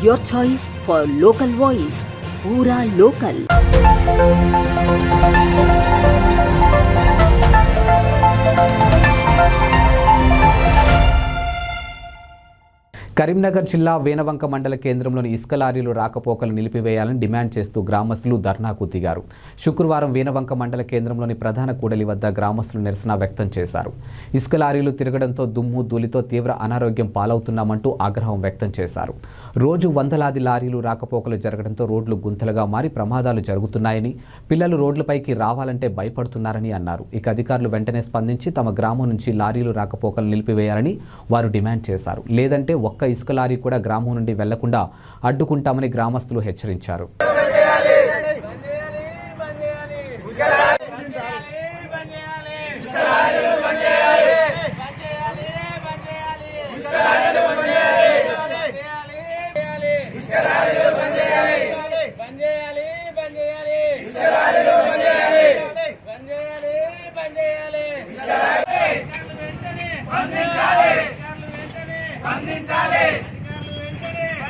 your choice for local voice. Pura local. thank you Karimnagar జిల్లా వేనవంక మండల కేంద్రంలోని ఇసుక లారీలు రాకపోకలు నిలిపివేయాలని డిమాండ్ చేస్తూ గ్రామస్తులు ధర్నాకు దిగారు. శుక్రవారం వేనవంక మండల కేంద్రంలోని ప్రధాన కూడలి వద్ద గ్రామస్తులు నిరసన వ్యక్తం చేశారు. ఇసుక లారీలు తిరగడంతో దుమ్ము ధూళితో తీవ్ర అనారోగ్యం పాలవుతున్నామంటూ ఆగ్రహం వ్యక్తం చేశారు. రోజు వందలాది లారీలు రాకపోకలు జరగడంతో రోడ్లు గుంతలుగా మారి ప్రమాదాలు జరుగుతున్నాయని పిల్లలు రోడ్లపైకి రావాలంటే భయపడుతున్నారని అన్నారు. ఇక అధికారులు వెంటనే స్పందించి తమ గ్రామం నుంచి లారీలు రాకపోకలు నిలిపివేయాలని వారు డిమాండ్ చేశారు. లేదంటే ఒక్క ఇసుక లారీ కూడా గ్రామం నుండి వెళ్ళకుండా అడ్డుకుంటామని గ్రామస్తులు హెచ్చరించారు.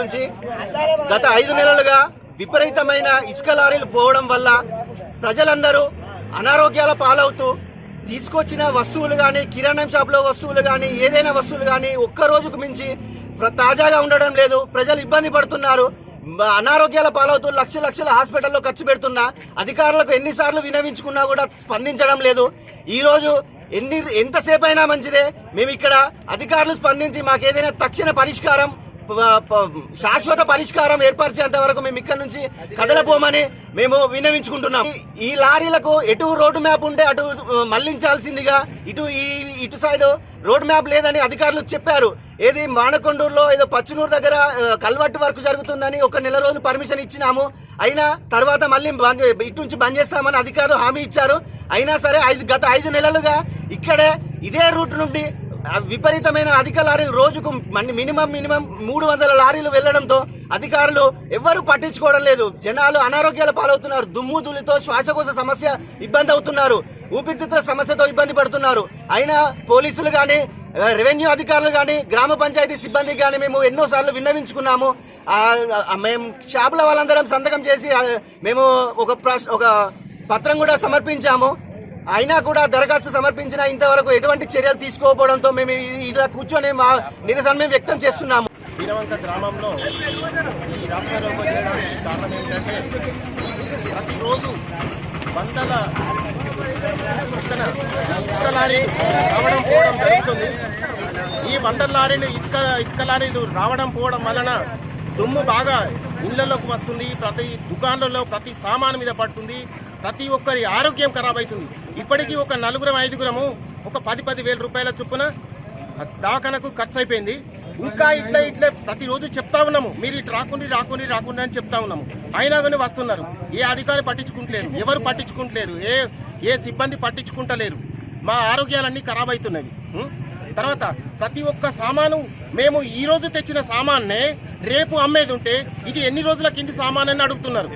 నుంచి గత ఐదు నెలలుగా విపరీతమైన ఇసుక లారీలు పోవడం వల్ల ప్రజలందరూ అనారోగ్యాల పాలవుతూ తీసుకొచ్చిన వస్తువులు కానీ కిరాణం షాప్లో వస్తువులు కానీ ఏదైనా వస్తువులు కానీ ఒక్క రోజుకు మించి తాజాగా ఉండడం లేదు. ప్రజలు ఇబ్బంది పడుతున్నారు. అనారోగ్యాల పాలవుతూ లక్ష లక్షల హాస్పిటల్లో ఖర్చు పెడుతున్నా. అధికారులకు ఎన్నిసార్లు వినవించుకున్నా కూడా స్పందించడం లేదు. ఈరోజు ఎన్ని ఎంతసేపు అయినా మంచిదే. మేము ఇక్కడ అధికారులు స్పందించి మాకేదైనా తక్షణ పరిష్కారం శాశ్వత పరిష్కారం ఏర్పరిచేంత వరకు మేము ఇక్కడ నుంచి కదలపోమని మేము విన్నవించుకుంటున్నాం. ఈ- లారీలకు ఎటు రోడ్డు మ్యాప్ ఉంటే అటు మళ్ళించాల్సిందిగా ఇటు ఈ ఇటు సైడ్ రోడ్ మ్యాప్ లేదని అధికారులు చెప్పారు. ఏది మానకొండూరులో ఏదో పచ్చునూరు దగ్గర కల్వట్టు వరకు జరుగుతుందని ఒక నెల రోజులు పర్మిషన్ ఇచ్చినాము. అయినా తర్వాత మళ్ళీ బంద్ చే- ఇటు నుంచి బంద్ చేస్తామని అధికారులు హామీ ఇచ్చారు. అయినా సరే ఐదు గత ఐదు నెలలుగా ఇక్కడే ఇదే రూట్ నుండి విపరీతమైన అధిక లారీలు రోజుకు మినిమం మినిమం మూడు వందల లారీలు వెళ్ళడంతో అధికారులు ఎవ్వరూ పట్టించుకోవడం లేదు. జనాలు అనారోగ్యాల పాలవుతున్నారు. దుమ్ము ధూళితో శ్వాసకోశ సమస్య ఇబ్బంది అవుతున్నారు. ఊపిరితిత్తుల సమస్యతో ఇబ్బంది పడుతున్నారు. అయినా పోలీసులు కానీ రెవెన్యూ అధికారులు కానీ గ్రామ పంచాయతీ సిబ్బంది కానీ మేము ఎన్నో సార్లు విన్నవించుకున్నాము మేము షాపుల వాళ్ళందరం సంతకం చేసి మేము ఒక ప్రశ్న ఒక పత్రం కూడా సమర్పించాము. అయినా కూడా దరఖాస్తు సమర్పించిన ఇంతవరకు ఎటువంటి చర్యలు తీసుకోకపోవడంతో మేము ఇలా కూర్చొని మా నిరసన మేము వ్యక్తం చేస్తున్నాము. వీరవంక గ్రామంలో ఈ రాష్ట్ర చేయడానికి కారణం ఏంటంటే ప్రతిరోజు వందల పక్కన ఇసుక లారీ రావడం పోవడం జరుగుతుంది. ఈ వందల లారీలు ఇసుక ఇసుక లారీలు రావడం పోవడం వలన దుమ్ము బాగా ఇళ్ళలోకి వస్తుంది ప్రతి దుకాణంలో ప్రతి సామాను మీద పడుతుంది. ప్రతి ఒక్కరి ఆరోగ్యం ఖరాబ్ అవుతుంది. ఇప్పటికీ ఒక నలుగురం ఐదుగురము ఒక పది పది వేల రూపాయల చొప్పున దవాఖానకు ఖర్చు అయిపోయింది. ఇంకా ఇట్లా ఇట్లా ప్రతిరోజు చెప్తా ఉన్నాము. మీరు ఇటు రాకుండా రాకుండా రాకుండా అని చెప్తా ఉన్నాము. అయినా కానీ వస్తున్నారు. ఏ అధికారి పట్టించుకుంటలేరు. ఎవరు పట్టించుకుంటలేరు. ఏ ఏ సిబ్బంది పట్టించుకుంటలేరు. మా ఆరోగ్యాలన్నీ ఖరాబ్ అవుతున్నవి తర్వాత ప్రతి ఒక్క సామాను మేము ఈ రోజు తెచ్చిన సామాన్నే రేపు అమ్మేది ఉంటే ఇది ఎన్ని రోజుల కింది సామాన్ అని అడుగుతున్నారు?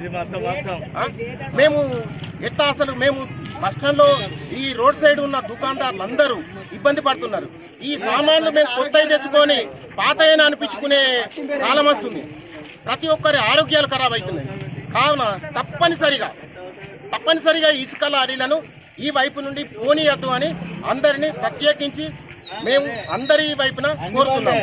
మేము ఎట్లా అసలు మేము బస్ స్టాండ్లో ఈ రోడ్ సైడ్ ఉన్న దుకాణదారులు అందరూ ఇబ్బంది పడుతున్నారు. ఈ సామాన్లు మేము కొత్తవి తెచ్చుకొని పాత అనిపించుకునే కాలం వస్తుంది. ప్రతి ఒక్కరి ఆరోగ్యాలు ఖరాబ్ అవుతున్నాయి. కావున తప్పనిసరిగా తప్పనిసరిగా ఇసుక లారీలను ఈ వైపు నుండి పోనీయద్దు అని అందరినీ ప్రత్యేకించి మేము అందరి వైపున కోరుతున్నాం.